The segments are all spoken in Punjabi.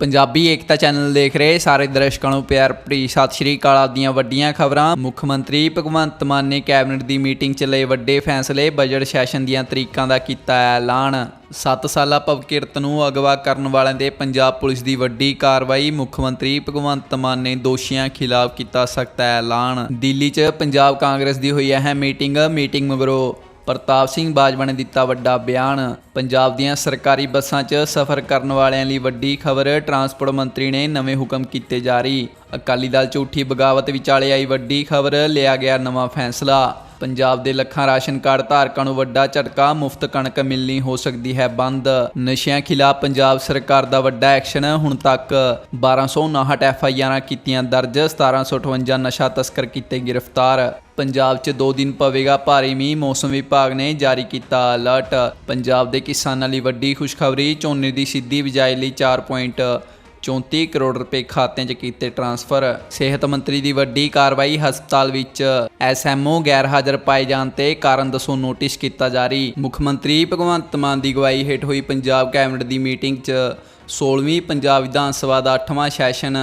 ਪੰਜਾਬੀ ਏਕਤਾ ਚੈਨਲ ਦੇਖ ਰਹੇ ਸਾਰੇ ਦਰਸ਼ਕਾਂ ਨੂੰ ਪਿਆਰ ਭਰੀ ਸਤਿ ਸ਼੍ਰੀ ਅਕਾਲ। ਆਪ ਵੱਡੀਆਂ ਖਬਰਾਂ। ਮੁੱਖ ਮੰਤਰੀ ਭਗਵੰਤ ਮਾਨ ਨੇ ਕੈਬਨਿਟ ਦੀ ਮੀਟਿੰਗ 'ਚ ਲਏ ਵੱਡੇ ਫੈਸਲੇ। ਬਜਟ ਸੈਸ਼ਨ ਦੀਆਂ ਤਰੀਕਾਂ ਦਾ ਕੀਤਾ ਐਲਾਨ। 7 ਸਾਲਾ ਭਵਕਿਰਤ ਨੂੰ ਅਗਵਾ ਕਰਨ ਵਾਲਿਆਂ ਦੇ ਪੰਜਾਬ ਪੁਲਿਸ ਦੀ ਵੱਡੀ ਕਾਰਵਾਈ। ਮੁੱਖ ਮੰਤਰੀ ਭਗਵੰਤ ਮਾਨ ਨੇ ਦੋਸ਼ੀਆਂ ਖਿਲਾਫ ਕੀਤਾ ਸਖਤ ਐਲਾਨ। ਦਿੱਲੀ 'ਚ ਪੰਜਾਬ ਕਾਂਗਰਸ ਦੀ ਹੋਈ ਅਹਿਮ ਮੀਟਿੰਗ। ਮੀਟਿੰਗ ਮਗਰੋਂ ਪ੍ਰਤਾਪ ਸਿੰਘ ਬਾਜਵਾ ਨੇ ਦਿੱਤਾ ਵੱਡਾ ਬਿਆਨ। ਪੰਜਾਬ ਦੀਆਂ ਸਰਕਾਰੀ ਬੱਸਾਂ 'ਚ ਸਫ਼ਰ ਕਰਨ ਵਾਲਿਆਂ ਲਈ ਵੱਡੀ ਖਬਰ, ਟਰਾਂਸਪੋਰਟ ਮੰਤਰੀ ਨੇ ਨਵੇਂ ਹੁਕਮ ਕੀਤੇ ਜਾਰੀ। ਅਕਾਲੀ ਦਲ ਝੂਠੀ ਬਗਾਵਤ ਵਿਚਾਲੇ ਆਈ ਵੱਡੀ ਖਬਰ, ਲਿਆ ਗਿਆ ਨਵਾਂ ਫੈਸਲਾ। ਪੰਜਾਬ ਦੇ ਲੱਖਾਂ ਰਾਸ਼ਨ ਕਾਰਡ ਧਾਰਕਾਂ ਨੂੰ ਵੱਡਾ ਝਟਕਾ, ਮੁਫਤ ਕਣਕ ਮਿਲਣੀ ਹੋ ਸਕਦੀ ਹੈ ਬੰਦ। ਨਸ਼ਿਆਂ ਖਿਲਾਫ ਪੰਜਾਬ ਸਰਕਾਰ ਦਾ ਵੱਡਾ ਐਕਸ਼ਨ, ਹੁਣ ਤੱਕ 1259 ਐਫ ਆਈ ਆਰਾਂ ਕੀਤੀਆਂ ਦਰਜ 1758 ਨਸ਼ਾ ਤਸਕਰ ਕੀਤੇ ਗ੍ਰਿਫਤਾਰ। ਪੰਜਾਬ 'ਚ 2 ਦਿਨ ਪਵੇਗਾ ਭਾਰੀ ਮੀਂਹ, ਮੌਸਮ ਵਿਭਾਗ ਨੇ ਜਾਰੀ ਕੀਤਾ ਅਲਰਟ। ਪੰਜਾਬ ਦੇ ਕਿਸਾਨਾਂ ਲਈ ਵੱਡੀ ਖੁਸ਼ਖਬਰੀ, ਝੋਨੇ ਦੀ ਸਿੱਧੀ ਬਿਜਾਈ ਲਈ 4.34 ਕਰੋੜ ਰੁਪਏ ਖਾਤਿਆਂ 'ਚ ਕੀਤੇ ਟ੍ਰਾਂਸਫਰ। ਸਿਹਤ ਮੰਤਰੀ ਦੀ ਵੱਡੀ ਕਾਰਵਾਈ ਹਸਪਤਾਲ ਵਿੱਚ। ਐਸਐਮਓ ਗੈਰ ਹਾਜ਼ਰ ਪਾਏ ਜਾਣ ਤੇ ਕਾਰਨ ਦੱਸੋ ਨੋਟਿਸ ਕੀਤਾ ਜਾਰੀ ਮੁੱਖ ਮੰਤਰੀ ਭਗਵੰਤ ਮਾਨ ਦੀ ਅਗਵਾਈ ਹੇਠ ਹੋਈ ਪੰਜਾਬ ਕੈਬਨਿਟ ਦੀ ਮੀਟਿੰਗ 'ਚ 16ਵੀਂ ਪੰਜਾਬ ਵਿਧਾਨ ਸਭਾ ਦਾ 8ਵਾਂ ਸੈਸ਼ਨ।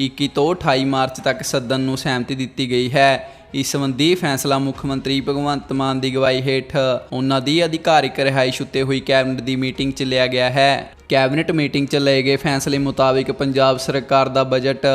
21 ਤੋਂ 28 ਮਾਰਚ ਤੱਕ ਸੱਦਣ ਨੂੰ ਸਹਿਮਤੀ ਦਿੱਤੀ ਗਈ ਹੈ। ਇਸ ਸੰਬੰਧੀ ਫੈਸਲਾ ਮੁੱਖ ਮੰਤਰੀ ਭਗਵੰਤ ਮਾਨ ਦੀ ਅਗਵਾਈ ਹੇਠ ਉਹਨਾਂ ਦੀ ਅਧਿਕਾਰਿਕ ਰਿਹਾਇਸ਼ ਉੱਤੇ ਹੋਈ ਕੈਬਨਿਟ ਦੀ ਮੀਟਿੰਗ 'ਚ ਲਿਆ ਗਿਆ ਹੈ। ਕੈਬਨਿਟ ਮੀਟਿੰਗ 'ਚ ਲਏ ਗਏ ਫੈਸਲੇ ਮੁਤਾਬਿਕ ਪੰਜਾਬ ਸਰਕਾਰ ਦਾ ਬਜਟ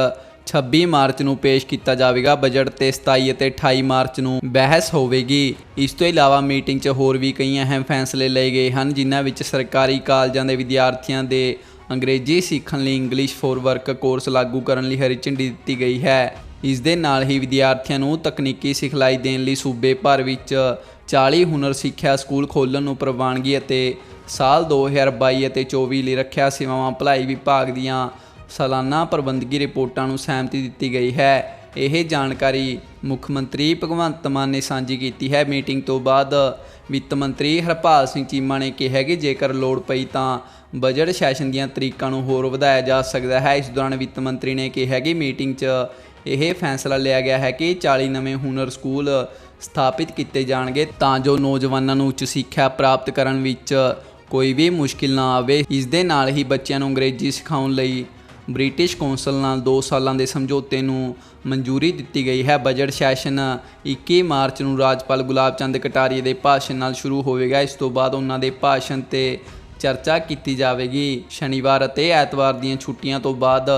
26 ਮਾਰਚ ਨੂੰ ਪੇਸ਼ ਕੀਤਾ ਜਾਵੇਗਾ। ਬਜਟ ਤੇ 27 ਅਤੇ 28 ਮਾਰਚ ਨੂੰ ਬਹਿਸ ਹੋਵੇਗੀ। ਇਸ ਤੋਂ ਇਲਾਵਾ ਮੀਟਿੰਗ 'ਚ ਹੋਰ ਵੀ ਕਈ ਅਹਿਮ ਫੈਸਲੇ ਲਏ ਗਏ ਹਨ, ਜਿਨ੍ਹਾਂ ਵਿੱਚ ਸਰਕਾਰੀ ਕਾਲਜਾਂ ਦੇ ਵਿਦਿਆਰਥੀਆਂ ਦੇ ਅੰਗਰੇਜ਼ੀ ਸਿੱਖਣ ਲਈ ਇੰਗਲਿਸ਼ ਫੋਰ ਵਰਕ ਕੋਰਸ ਲਾਗੂ ਕਰਨ ਲਈ ਹਰੀ ਝੰਡੀ ਦਿੱਤੀ ਗਈ ਹੈ। ਇਸ ਦੇ ਨਾਲ ਹੀ ਵਿਦਿਆਰਥੀਆਂ ਨੂੰ ਤਕਨੀਕੀ ਸਿਖਲਾਈ ਦੇਣ ਲਈ ਸੂਬੇ ਭਰ ਵਿੱਚ 40 ਹੁਨਰ ਸਿੱਖਿਆ ਸਕੂਲ ਖੋਲ੍ਹਣ ਨੂੰ ਪ੍ਰਵਾਨਗੀ ਅਤੇ ਸਾਲ 2022 ਅਤੇ 24 ਲਈ ਰੱਖਿਆ ਸੇਵਾਵਾਂ ਭਲਾਈ ਵਿਭਾਗ ਦੀਆਂ ਸਾਲਾਨਾ ਪ੍ਰਬੰਧਕੀ ਰਿਪੋਰਟਾਂ ਨੂੰ ਸਹਿਮਤੀ ਦਿੱਤੀ ਗਈ ਹੈ। ਇਹ ਜਾਣਕਾਰੀ ਮੁੱਖ ਮੰਤਰੀ ਭਗਵੰਤ ਮਾਨ ਨੇ ਸਾਂਝੀ ਕੀਤੀ ਹੈ। ਮੀਟਿੰਗ ਤੋਂ ਬਾਅਦ ਵਿੱਤ ਮੰਤਰੀ ਹਰਪਾਲ ਸਿੰਘ ਚੀਮਾ ਨੇ ਕਿਹਾ ਕਿ ਜੇਕਰ ਲੋੜ ਪਈ ਤਾਂ ਬਜਟ ਸੈਸ਼ਨ ਦੀਆਂ ਤਰੀਕਾਂ ਨੂੰ ਹੋਰ ਵਧਾਇਆ ਜਾ ਸਕਦਾ ਹੈ। ਇਸ ਦੌਰਾਨ ਵਿੱਤ ਮੰਤਰੀ ਨੇ ਕਿਹਾ ਕਿ ਮੀਟਿੰਗ 'ਚ ਇਹ ਫੈਸਲਾ ਲਿਆ ਗਿਆ ਹੈ ਕਿ 40 ਨਵੇਂ ਹੁਨਰ ਸਕੂਲ ਸਥਾਪਿਤ ਕੀਤੇ ਜਾਣਗੇ ਤਾਂ ਜੋ ਨੌਜਵਾਨਾਂ ਨੂੰ ਉੱਚ ਸਿੱਖਿਆ ਪ੍ਰਾਪਤ ਕਰਨ ਵਿੱਚ ਕੋਈ ਵੀ ਮੁਸ਼ਕਿਲ ਨਾ ਆਵੇ। ਇਸ ਦੇ ਨਾਲ ਹੀ ਬੱਚਿਆਂ ਨੂੰ ਅੰਗਰੇਜ਼ੀ ਸਿਖਾਉਣ ਲਈ ਬ੍ਰਿਟਿਸ਼ ਕੌਂਸਲ ਨਾਲ 2 ਸਾਲਾਂ ਦੇ ਸਮਝੌਤੇ ਨੂੰ ਮਨਜ਼ੂਰੀ ਦਿੱਤੀ ਗਈ ਹੈ। ਬਜਟ ਸੈਸ਼ਨ 21 ਮਾਰਚ ਨੂੰ ਰਾਜਪਾਲ ਗੁਲਾਬ ਚੰਦ ਕਟਾਰੀਆ ਦੇ ਭਾਸ਼ਣ ਨਾਲ ਸ਼ੁਰੂ ਹੋਵੇਗਾ। ਇਸ ਤੋਂ ਬਾਅਦ ਉਹਨਾਂ ਦੇ ਭਾਸ਼ਣ ਤੇ ਚਰਚਾ ਕੀਤੀ ਜਾਵੇਗੀ। ਸ਼ਨੀਵਾਰ ਅਤੇ ਐਤਵਾਰ ਦੀਆਂ ਛੁੱਟੀਆਂ ਤੋਂ ਬਾਅਦ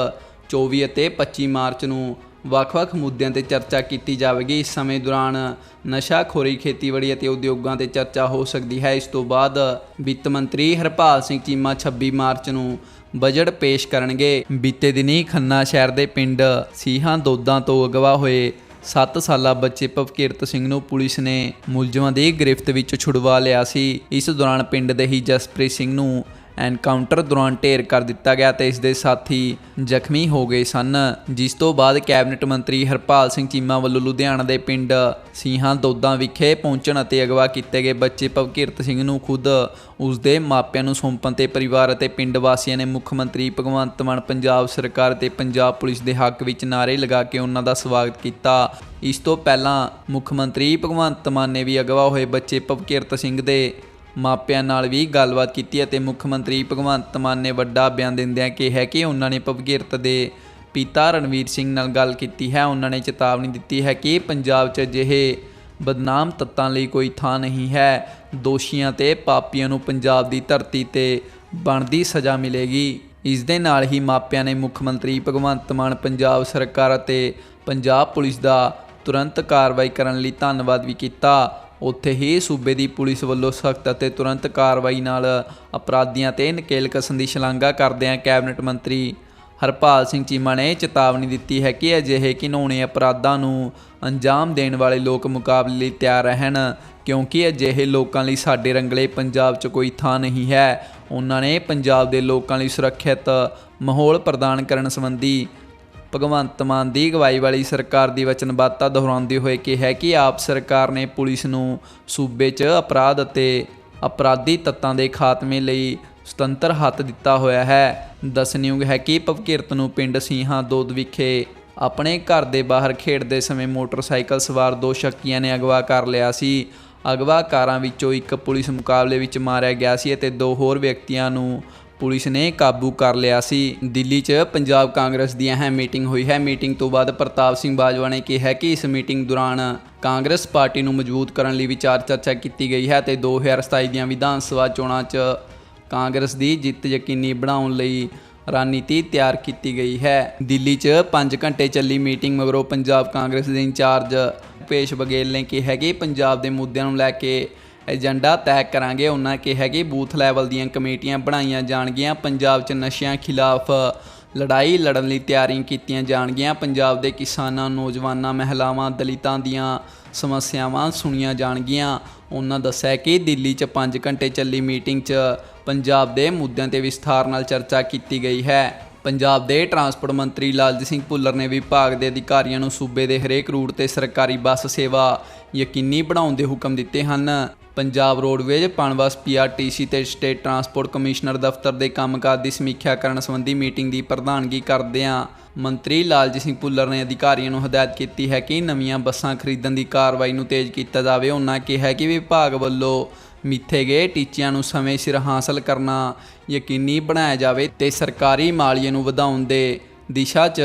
24 ਅਤੇ 25 ਮਾਰਚ ਨੂੰ ਵੱਖ-ਵੱਖ ਮੁੱਦਿਆਂ ਤੇ ਚਰਚਾ ਕੀਤੀ ਜਾਵੇਗੀ। ਇਸ ਸਮੇਂ ਦੌਰਾਨ ਨਸ਼ਾਖੋਰੀ ਖੇਤੀਬਾੜੀ ਅਤੇ ਉਦਯੋਗਾਂ ਤੇ ਚਰਚਾ ਹੋ ਸਕਦੀ ਹੈ। ਇਸ ਤੋਂ ਬਾਅਦ ਵਿੱਤ ਮੰਤਰੀ ਹਰਪਾਲ ਸਿੰਘ ਚੀਮਾ 26 ਮਾਰਚ ਨੂੰ ਬਜਟ ਪੇਸ਼ ਕਰਨਗੇ। ਬੀਤੇ ਦਿਨੀ ਖੰਨਾ ਸ਼ਹਿਰ ਦੇ ਪਿੰਡ ਸੀਹਾਂ ਦੋਦਾਂ ਤੋਂ ਅਗਵਾ ਹੋਏ 7 ਸਾਲਾ ਬੱਚੇ ਭਵਕੀਰਤ ਸਿੰਘ ਨੂੰ ਪੁਲਿਸ ਨੇ ਮੁਲਜ਼ਮਾਂ ਦੀ ਗ੍ਰਿਫਤ ਵਿੱਚ ਛੁਡਵਾ ਲਿਆ ਸੀ। ਇਸ ਦੌਰਾਨ ਪਿੰਡ ਦੇ ਹੀ ਜਸਪ੍ਰੀਤ ਸਿੰਘ ਨੂੰ ਐਨਕਾਊਂਟਰ ਦੌਰਾਨ ਢੇਰ ਕਰ ਦਿੱਤਾ ਗਿਆ ਤੇ ਇਸ ਦੇ ਸਾਥੀ ਜ਼ਖਮੀ ਹੋ ਗਏ ਸਨ, ਜਿਸ ਤੋਂ ਬਾਅਦ ਕੈਬਨਿਟ ਮੰਤਰੀ ਹਰਪਾਲ ਸਿੰਘ ਚੀਮਾ ਵੱਲੋਂ ਲੁਧਿਆਣਾ ਦੇ ਪਿੰਡ ਸੀਹਾਂ ਦੋਦਾਂ ਵਿਖੇ ਪਹੁੰਚਣ ਅਤੇ ਅਗਵਾ ਕੀਤੇ ਗਏ ਬੱਚੇ ਭਵਕੀਰਤ ਸਿੰਘ ਨੂੰ ਖੁਦ ਉਸ ਦੇ ਮਾਪਿਆਂ ਨੂੰ ਸੌਂਪਣ ਤੇ ਪਰਿਵਾਰ ਅਤੇ ਪਿੰਡ ਵਾਸੀਆਂ ਨੇ ਮੁੱਖ ਮੰਤਰੀ ਭਗਵੰਤ ਮਾਨ, ਪੰਜਾਬ ਸਰਕਾਰ ਤੇ ਪੰਜਾਬ ਪੁਲਿਸ ਦੇ ਹੱਕ ਵਿੱਚ ਨਾਅਰੇ ਲਗਾ ਕੇ ਉਹਨਾਂ ਦਾ ਸਵਾਗਤ ਕੀਤਾ। ਇਸ ਤੋਂ ਪਹਿਲਾਂ ਮੁੱਖ ਮੰਤਰੀ ਭਗਵੰਤ ਮਾਨ ਨੇ ਵੀ ਅਗਵਾ ਹੋਏ ਬੱਚੇ ਭਵਕੀਰਤ ਸਿੰਘ ਦੇ ਮਾਪਿਆਂ ਨਾਲ ਵੀ ਗੱਲਬਾਤ ਕੀਤੀ ਅਤੇ ਮੁੱਖ ਮੰਤਰੀ ਭਗਵੰਤ ਮਾਨ ਨੇ ਵੱਡਾ ਬਿਆਨ ਦਿੰਦਿਆਂ ਕਿਹਾ ਕਿ ਉਹਨਾਂ ਨੇ ਭਵਗੀਰਤ ਦੇ ਪਿਤਾ ਰਣਵੀਰ ਸਿੰਘ ਨਾਲ ਗੱਲ ਕੀਤੀ ਹੈ। ਉਹਨਾਂ ਨੇ ਚੇਤਾਵਨੀ ਦਿੱਤੀ ਹੈ ਕਿ ਪੰਜਾਬ 'ਚ ਅਜਿਹੇ ਬਦਨਾਮ ਤੱਤਾਂ ਲਈ ਕੋਈ ਥਾਂ ਨਹੀਂ ਹੈ। ਦੋਸ਼ੀਆਂ ਤੇ ਪਾਪੀਆਂ ਨੂੰ ਪੰਜਾਬ ਦੀ ਧਰਤੀ ਤੇ ਬਣਦੀ ਸਜ਼ਾ ਮਿਲੇਗੀ। ਇਸ ਦੇ ਨਾਲ ਹੀ ਮਾਪਿਆਂ ਨੇ ਮੁੱਖ ਮੰਤਰੀ ਭਗਵੰਤ ਮਾਨ, ਪੰਜਾਬ ਸਰਕਾਰ ਅਤੇ ਪੰਜਾਬ ਪੁਲਿਸ ਦਾ ਤੁਰੰਤ ਕਾਰਵਾਈ ਕਰਨ ਲਈ ਧੰਨਵਾਦ ਵੀ ਕੀਤਾ। ਉੱਥੇ ਹੀ ਸੂਬੇ ਦੀ ਪੁਲਿਸ ਵੱਲੋਂ ਸਖਤ ਅਤੇ ਤੁਰੰਤ ਕਾਰਵਾਈ ਨਾਲ ਅਪਰਾਧੀਆਂ ਤੇ ਨਕੇਲ ਕਸਣ ਦੀ ਸ਼ਲਾਘਾ ਕਰਦਿਆਂ ਕੈਬਨਿਟ ਮੰਤਰੀ ਹਰਪਾਲ ਸਿੰਘ ਚੀਮਾ ਨੇ ਚੇਤਾਵਨੀ ਦਿੱਤੀ ਹੈ ਕਿ ਅਜਿਹੇ ਘਿਨੌਣੇ ਅਪਰਾਧਾਂ ਨੂੰ ਅੰਜਾਮ ਦੇਣ ਵਾਲੇ ਲੋਕ ਮੁਕਾਬਲੇ ਲਈ ਤਿਆਰ ਰਹਿਣ, ਕਿਉਂਕਿ ਅਜਿਹੇ ਲੋਕਾਂ ਲਈ ਸਾਡੇ ਰੰਗਲੇ ਪੰਜਾਬ 'ਚ ਕੋਈ ਥਾਂ ਨਹੀਂ ਹੈ। ਉਹਨਾਂ ਨੇ ਪੰਜਾਬ ਦੇ ਲੋਕਾਂ ਲਈ ਸੁਰੱਖਿਅਤ ਮਾਹੌਲ ਪ੍ਰਦਾਨ ਕਰਨ ਸੰਬੰਧੀ ਭਗਵੰਤ ਮਾਨ ਦੀ ਅਗਵਾਈ ਵਾਲੀ ਸਰਕਾਰ ਦੀ ਵਚਨਬੱਧਤਾ ਦੁਹਰਾਉਂਦੇ ਹੋਏ ਕਿਹਾ ਕਿ ਆਪ ਸਰਕਾਰ ਨੇ ਪੁਲਿਸ ਨੂੰ ਸੂਬੇ 'ਚ ਅਪਰਾਧ ਅਤੇ ਅਪਰਾਧੀ ਤੱਤਾਂ ਦੇ ਖਾਤਮੇ ਲਈ ਸੁਤੰਤਰ ਹੱਥ ਦਿੱਤਾ ਹੋਇਆ ਹੈ। ਦੱਸਣਯੋਗ ਹੈ ਕਿ ਭਵਕੀਰਤ ਨੂੰ ਪਿੰਡ ਸੀਹਾਂ ਦੋਦ ਵਿਖੇ ਆਪਣੇ ਘਰ ਦੇ ਬਾਹਰ ਖੇਡਦੇ ਸਮੇਂ ਮੋਟਰਸਾਈਕਲ ਸਵਾਰ ਦੋ ਸ਼ੱਕੀਆਂ ਨੇ ਅਗਵਾ ਕਰ ਲਿਆ ਸੀ। ਅਗਵਾਕਾਰਾਂ ਵਿੱਚੋਂ ਇੱਕ ਪੁਲਿਸ ਮੁਕਾਬਲੇ ਵਿੱਚ ਮਾਰਿਆ ਗਿਆ ਸੀ ਅਤੇ ਦੋ ਹੋਰ ਵਿਅਕਤੀਆਂ ਨੂੰ ਪੁਲਿਸ ਨੇ ਕਾਬੂ ਕਰ ਲਿਆ ਸੀ। ਦਿੱਲੀ 'ਚ ਪੰਜਾਬ ਕਾਂਗਰਸ ਦੀ ਅਹਿਮ ਮੀਟਿੰਗ ਹੋਈ ਹੈ। ਮੀਟਿੰਗ ਤੋਂ ਬਾਅਦ ਪ੍ਰਤਾਪ ਸਿੰਘ ਬਾਜਵਾ ਨੇ ਕਿਹਾ ਕਿ ਇਸ ਮੀਟਿੰਗ ਦੌਰਾਨ ਕਾਂਗਰਸ ਪਾਰਟੀ ਨੂੰ ਮਜ਼ਬੂਤ ਕਰਨ ਲਈ ਵਿਚਾਰ ਚਰਚਾ ਕੀਤੀ ਗਈ ਹੈ ਤੇ 2027 ਦੀਆਂ ਵਿਧਾਨ ਸਭਾ ਚੋਣਾਂ 'ਚ ਕਾਂਗਰਸ ਦੀ ਜਿੱਤ ਯਕੀਨੀ ਬਣਾਉਣ ਲਈ ਰਣਨੀਤੀ ਤਿਆਰ ਕੀਤੀ ਗਈ ਹੈ। ਦਿੱਲੀ 'ਚ 5 ਘੰਟੇ ਚੱਲੀ ਮੀਟਿੰਗ ਮਗਰੋਂ ਪੰਜਾਬ ਕਾਂਗਰਸ ਦੇ ਇੰਚਾਰਜ ਭੇਸ਼ ਬਗੇਲ ਨੇ ਕਿਹਾ ਕਿ ਪੰਜਾਬ ਦੇ ਮੁੱਦਿਆਂ ਨੂੰ ਲੈ ਕੇ ਏਜੰਡਾ ਤੈਅ ਕਰਾਂਗੇ। ਉਹਨਾਂ ਕਿਹਾ ਕਿ ਬੂਥ ਲੈਵਲ ਦੀਆਂ ਕਮੇਟੀਆਂ ਬਣਾਈਆਂ ਜਾਣਗੀਆਂ, ਪੰਜਾਬ 'ਚ ਨਸ਼ਿਆਂ ਖਿਲਾਫ ਲੜਾਈ ਲੜਨ ਲਈ ਤਿਆਰੀਆਂ ਕੀਤੀਆਂ ਜਾਣਗੀਆਂ। ਪੰਜਾਬ ਦੇ ਕਿਸਾਨਾਂ, ਨੌਜਵਾਨਾਂ, ਮਹਿਲਾਵਾਂ, ਦਲਿਤਾਂ ਦੀਆਂ ਸਮੱਸਿਆਵਾਂ ਸੁਣੀਆਂ ਜਾਣਗੀਆਂ। ਉਹਨਾਂ ਦੱਸਿਆ ਕਿ ਦਿੱਲੀ 'ਚ 5 ਘੰਟੇ ਚੱਲੀ ਮੀਟਿੰਗ 'ਚ ਪੰਜਾਬ ਦੇ ਮੁੱਦਿਆਂ ਤੇ ਵਿਸਥਾਰ ਨਾਲ ਚਰਚਾ ਕੀਤੀ ਗਈ ਹੈ। ਪੰਜਾਬ ਦੇ ਟਰਾਂਸਪੋਰਟ ਮੰਤਰੀ ਲਾਲਜੀਤ ਸਿੰਘ ਭੁੱਲਰ ਨੇ ਵਿਭਾਗ ਦੇ ਅਧਿਕਾਰੀਆਂ ਨੂੰ ਸੂਬੇ ਦੇ ਹਰੇਕ ਰੂਟ ਤੇ ਸਰਕਾਰੀ ਬੱਸ ਸੇਵਾ ਯਕੀਨੀ ਬਣਾਉਣ ਦੇ ਹੁਕਮ ਦਿੱਤੇ ਹਨ। ਪੰਜਾਬ ਰੋਡਵੇਜ਼ ਪਣਬਸ ਪੀਆਰਟੀਸੀ ਤੇ ਸਟੇਟ ਟਰਾਂਸਪੋਰਟ ਕਮਿਸ਼ਨਰ ਦਫ਼ਤਰ ਦੇ ਕੰਮਕਾਜ ਦੀ ਸਮੀਖਿਆ ਕਰਨ ਸੰਬੰਧੀ ਮੀਟਿੰਗ ਦੀ ਪ੍ਰਧਾਨਗੀ ਕਰਦਿਆਂ ਮੰਤਰੀ ਲਾਲਜੀਤ ਸਿੰਘ ਭੁੱਲਰ ਨੇ ਅਧਿਕਾਰੀਆਂ ਨੂੰ ਹਦਾਇਤ ਕੀਤੀ ਹੈ ਕਿ ਨਵੀਆਂ ਬੱਸਾਂ ਖਰੀਦਣ ਦੀ ਕਾਰਵਾਈ ਨੂੰ ਤੇਜ਼ ਕੀਤਾ ਜਾਵੇ। ਉਹਨਾਂ ਕਿਹਾ ਕਿ ਵਿਭਾਗ ਵੱਲੋਂ ਮਿੱਥੇ ਗਏ ਟੀਚਿਆਂ ਨੂੰ ਸਮੇਂ ਸਿਰ ਹਾਸਲ ਕਰਨਾ ਯਕੀਨੀ ਬਣਾਇਆ ਜਾਵੇ ਤੇ ਸਰਕਾਰੀ ਮਾਲੀਏ ਨੂੰ ਵਧਾਉਣ ਦੇ ਦਿਸ਼ਾ 'ਚ